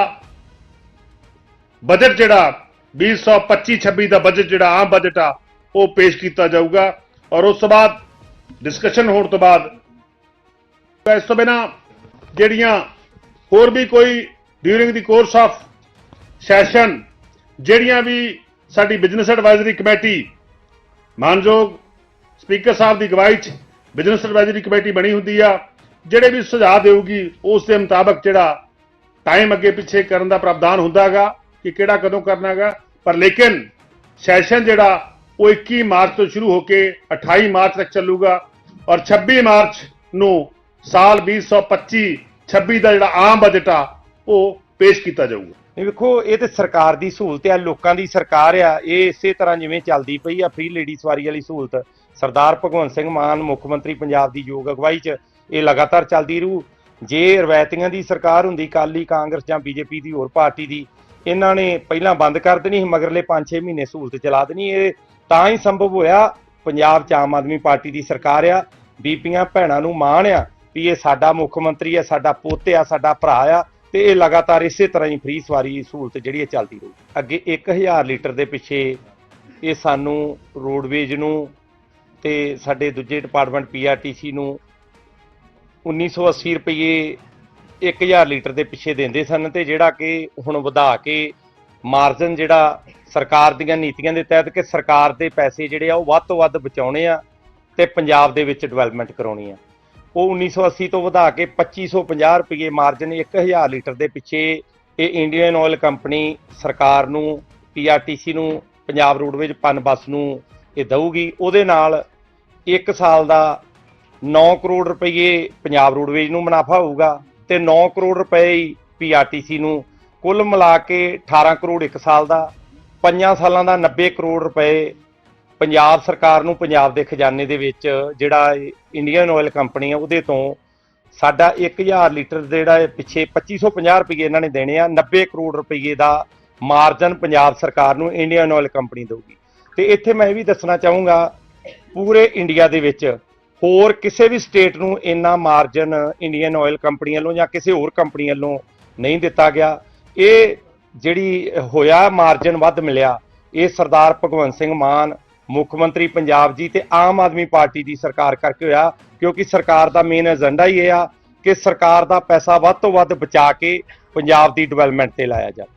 ਬਜਟ ਜਿਹੜਾ 2025-26 ਦਾ ਬਜਟ ਜਿਹੜਾ ਆਮ ਬਜਟ ਆ, ਉਹ ਪੇਸ਼ ਕੀਤਾ ਜਾਊਗਾ। ਔਰ ਉਸ ਤੋਂ ਬਾਅਦ ਡਿਸਕਸ਼ਨ ਹੋਣ ਤੋਂ ਬਾਅਦ ਇਸ ਤੋਂ ਬਿਨਾ ਜਿਹੜੀਆਂ ਹੋਰ ਵੀ ਕੋਈ ਡਿਊਰਿੰਗ ਦੀ ਕੋਰਸ ਆਫ ਸੈਸ਼ਨ ਜਿਹੜੀਆਂ ਵੀ ਸਾਡੀ ਬਿਜ਼ਨਸ ਐਡਵਾਈਜ਼ਰੀ ਕਮੇਟੀ ਮਾਨਯੋਗ ਸਪੀਕਰ ਸਾਹਿਬ ਦੀ ਅਗਵਾਈ 'ਚ ਬਿਜ਼ਨਸ ਐਡਵਾਈਜ਼ਰੀ ਕਮੇਟੀ ਬਣੀ ਹੁੰਦੀ ਆ, ਜਿਹੜੇ ਵੀ ਸੁਝਾਅ ਦੇਊਗੀ, ਉਸ ਦੇ ਮੁਤਾਬਕ ਜਿਹੜਾ ਟਾਈਮ ਅੱਗੇ ਪਿੱਛੇ ਕਰਨ ਦਾ ਪ੍ਰਾਵਧਾਨ ਹੁੰਦਾਗਾ, ਕਿ ਕਿਹੜਾ ਕਦੋਂ ਕਰਨਾਗਾ ਪਰ ਲੇਕਿਨ ਸੈਸ਼ਨ ਜਿਹੜਾ ਉਹ 21 ਮਾਰਚ ਤੋਂ ਸ਼ੁਰੂ ਹੋ ਕੇ 28 ਮਾਰਚ ਤੱਕ ਚੱਲੂਗਾ ਔਰ 26 ਮਾਰਚ ਨੂੰ ਸਾਲ 2025 26 ਦਾ ਜਿਹੜਾ ਆਮ ਬਜਟ ਆ, ਉਹ ਪੇਸ਼ ਕੀਤਾ ਜਾਊਗਾ। ਨਹੀਂ ਵੇਖੋ, ਇਹ ਤੇ ਸਰਕਾਰ ਦੀ ਸਹੂਲਤ ਆ, ਲੋਕਾਂ ਦੀ ਸਰਕਾਰ ਆ, ਇਹ ਇਸੇ ਤਰ੍ਹਾਂ ਜਿਵੇਂ ਚੱਲਦੀ ਪਈ ਆ ਫ੍ਰੀ ਲੇਡੀ ਸਵਾਰੀ ਵਾਲੀ ਸਹੂਲਤ। ਸਰਦਾਰ ਭਗਵੰਤ ਸਿੰਘ ਮਾਨ, ਮੁੱਖ ਮੰਤਰੀ ਪੰਜਾਬ ਦੀ ਯੋਗ ਅਗਵਾਈ 'ਚ ਇਹ ਲਗਾਤਾਰ ਚੱਲਦੀ ਰਹੂ। ਜੇ ਰਵਾਇਤੀਆਂ ਦੀ ਸਰਕਾਰ ਹੁੰਦੀ ਕਾਲੀ ਕਾਂਗਰਸ ਜਾਂ ਬੀਜੇਪੀ ਦੀ, ਹੋਰ ਪਾਰਟੀ ਦੀ ਇਹਨਾਂ ਨੇ ਪਹਿਲਾਂ ਬੰਦ ਕਰ ਦੇਣੀ ਸੀ, ਮਗਰਲੇ 5-6 ਮਹੀਨੇ ਸਹੂਲਤ ਚਲਾ ਦੇਣੀ ਇਹ ਤਾਂ ਹੀ ਸੰਭਵ ਹੋਇਆ, ਪੰਜਾਬ 'ਚ ਆਮ ਆਦਮੀ ਪਾਰਟੀ ਦੀ ਸਰਕਾਰ ਆ, ਬੀਬੀਆਂ ਭੈਣਾਂ ਨੂੰ ਮਾਣ ਆ ਵੀ ਇਹ ਸਾਡਾ ਮੁੱਖ ਮੰਤਰੀ ਆ, ਸਾਡਾ ਪੁੱਤ ਆ, ਸਾਡਾ ਭਰਾ ਆ ਤੇ ਇਹ ਲਗਾਤਾਰ ਇਸੇ ਤਰ੍ਹਾਂ ਹੀ ਫ੍ਰੀ ਸਵਾਰੀ ਸਹੂਲਤ ਜਿਹੜੀ ਹੈ ਚੱਲਦੀ ਰਹੀ। ਅੱਗੇ 1000 ਲੀਟਰ ਦੇ ਪਿੱਛੇ ਇਹ ਸਾਨੂੰ ਰੋਡਵੇਜ ਨੂੰ ਤੇ ਸਾਡੇ ਦੂਜੇ ਡਿਪਾਰਟਮੈਂਟ ਪੀਆਰਟੀਸੀ ਨੂੰ 1980 ਰੁਪਏ 1000 ਲੀਟਰ ਦੇ ਪਿੱਛੇ ਦਿੰਦੇ ਸਨ ਤੇ ਜਿਹੜਾ ਕਿ ਹੁਣ ਵਧਾ ਕੇ ਮਾਰਜਨ ਜਿਹੜਾ ਸਰਕਾਰ ਦੀਆਂ ਨੀਤੀਆਂ ਦੇ ਤਹਿਤ ਕਿ ਸਰਕਾਰ ਦੇ ਪੈਸੇ ਜਿਹੜੇ ਆ ਉਹ ਵੱਧ ਤੋਂ ਵੱਧ ਬਚਾਉਣੇ ਆ ਤੇ ਪੰਜਾਬ ਦੇ ਵਿੱਚ ਡਿਵੈਲਪਮੈਂਟ ਕਰਾਉਣੀ ਆ। ਉਹ 1980 ਤੋਂ ਵਧਾ ਕੇ 2550 ਰੁਪਏ ਮਾਰਜਨ 1000 ਲੀਟਰ ਦੇ ਪਿੱਛੇ ਇਹ ਇੰਡੀਅਨ ਆਇਲ ਕੰਪਨੀ ਸਰਕਾਰ ਨੂੰ ਪੀਆਰਟੀਸੀ ਨੂੰ, ਪੰਜਾਬ ਰੋਡਵੇਜ ਪਨ ਬੱਸ ਨੂੰ ਇਹ ਦਊਗੀ। ਉਹਦੇ ਨਾਲ 1 ਸਾਲ ਦਾ 9 ਕਰੋੜ ਰੁਪਏ ਪੰਜਾਬ ਰੋਡਵੇਜ ਨੂੰ ਮੁਨਾਫਾ ਹੋਊਗਾ। ਤੇ 9 ਕਰੋੜ ਰੁਪਏ ਹੀ ਪੀਆਰਟੀਸੀ ਨੂੰ, ਕੁੱਲ ਮਿਲਾ ਕੇ 18 ਕਰੋੜ ਇੱਕ ਸਾਲ ਦਾ 5 ਸਾਲਾਂ ਦਾ 90 ਕਰੋੜ ਰੁਪਏ ਪੰਜਾਬ ਸਰਕਾਰ ਨੂੰ ਪੰਜਾਬ ਦੇ ਖਜ਼ਾਨੇ ਦੇ ਵਿੱਚ ਜਿਹੜਾ ਇੰਡੀਅਨ ਆਇਲ ਕੰਪਨੀ ਆ, ਉਹਦੇ ਤੋਂ ਸਾਡਾ 1000 ਲੀਟਰ ਜਿਹੜਾ ਇਹ ਪਿੱਛੇ 2550 ਰੁਪਏ ਇਹਨਾਂ ਨੇ ਦੇਣੇ ਆ 90 ਕਰੋੜ ਰੁਪਏ ਦਾ ਮਾਰਜਨ ਪੰਜਾਬ ਸਰਕਾਰ ਨੂੰ ਇੰਡੀਅਨ ਆਇਲ ਕੰਪਨੀ ਦੇਊਗੀ। ਤੇ ਇੱਥੇ ਮੈਂ ਇਹ ਵੀ ਦੱਸਣਾ ਚਾਹੂੰਗਾ, ਪੂਰੇ ਇੰਡੀਆ ਦੇ ਵਿੱਚ ਹੋਰ ਕਿਸੇ ਵੀ ਸਟੇਟ ਨੂੰ ਇੰਨਾ ਮਾਰਜਨ ਇੰਡੀਅਨ ਆਇਲ ਕੰਪਨੀ ਵੱਲੋਂ ਜਾਂ ਕਿਸੇ ਹੋਰ ਕੰਪਨੀ ਵੱਲੋਂ ਨਹੀਂ ਦਿੱਤਾ ਗਿਆ। ਇਹ ਜਿਹੜੀ ਹੋਇਆ ਮਾਰਜਨ ਵੱਧ ਮਿਲਿਆ, ਇਹ ਸਰਦਾਰ ਭਗਵੰਤ ਸਿੰਘ ਮਾਨ, ਮੁੱਖ ਮੰਤਰੀ ਪੰਜਾਬ ਜੀ ਤੇ ਆਮ ਆਦਮੀ ਪਾਰਟੀ ਦੀ ਸਰਕਾਰ ਕਰਕੇ ਹੋਇਆ, ਕਿਉਂਕਿ ਸਰਕਾਰ ਦਾ ਮੇਨ ਏਜੰਡਾ ਹੀ ਇਹ ਆ ਕਿ ਸਰਕਾਰ ਦਾ ਪੈਸਾ ਵੱਧ ਤੋਂ ਵੱਧ ਬਚਾ ਕੇ ਪੰਜਾਬ ਦੀ ਡਿਵੈਲਪਮੈਂਟ ਤੇ ਲਾਇਆ ਜਾਵੇ।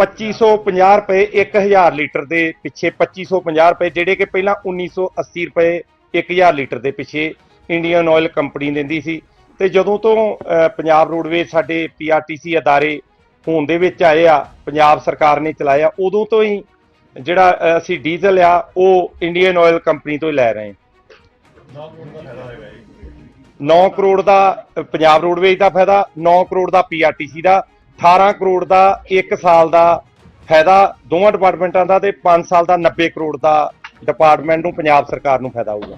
2550 ਰੁਪਏ 1000 ਲੀਟਰ ਦੇ ਪਿੱਛੇ 2550 ਰੁਪਏ, ਜਿਹੜੇ ਕਿ ਪਹਿਲਾਂ 1980 ਰੁਪਏ 1000 ਲੀਟਰ ਦੇ ਪਿੱਛੇ ਇੰਡੀਅਨ ਆਇਲ ਕੰਪਨੀ ਦਿੰਦੀ ਸੀ। ਤੇ ਜਦੋਂ ਤੋਂ ਪੰਜਾਬ ਰੋਡਵੇਜ਼ ਸਾਡੇ ਪੀਆਰਟੀਸੀ ਅਦਾਰੇ ਹੋਣ ਦੇ ਵਿੱਚ ਆਏ ਆ, ਪੰਜਾਬ ਸਰਕਾਰ ਨੇ ਚਲਾਇਆ, ਉਦੋਂ ਤੋਂ ਹੀ ਜਿਹੜਾ ਅਸੀਂ ਡੀਜ਼ਲ ਆ, ਉਹ ਇੰਡੀਅਨ ਆਇਲ ਕੰਪਨੀ ਤੋਂ ਹੀ ਲੈ ਰਹੇ ਹਾਂ। 9 ਕਰੋੜ ਦਾ ਪੰਜਾਬ ਰੋਡਵੇਜ਼ ਦਾ ਫਾਇਦਾ 9 ਕਰੋੜ ਦਾ ਪੀਆਰਟੀਸੀ ਦਾ 18 ਕਰੋੜ ਦਾ 1 ਸਾਲ ਦਾ ਫਾਇਦਾ ਦੋਵਾਂ ਡਿਪਾਰਟਮੈਂਟਾਂ ਦਾ ਤੇ 5 ਸਾਲ ਦਾ 90 ਕਰੋੜ ਦਾ ਡਿਪਾਰਟਮੈਂਟ ਨੂੰ ਪੰਜਾਬ ਸਰਕਾਰ ਨੂੰ ਫਾਇਦਾ ਹੋਊਗਾ।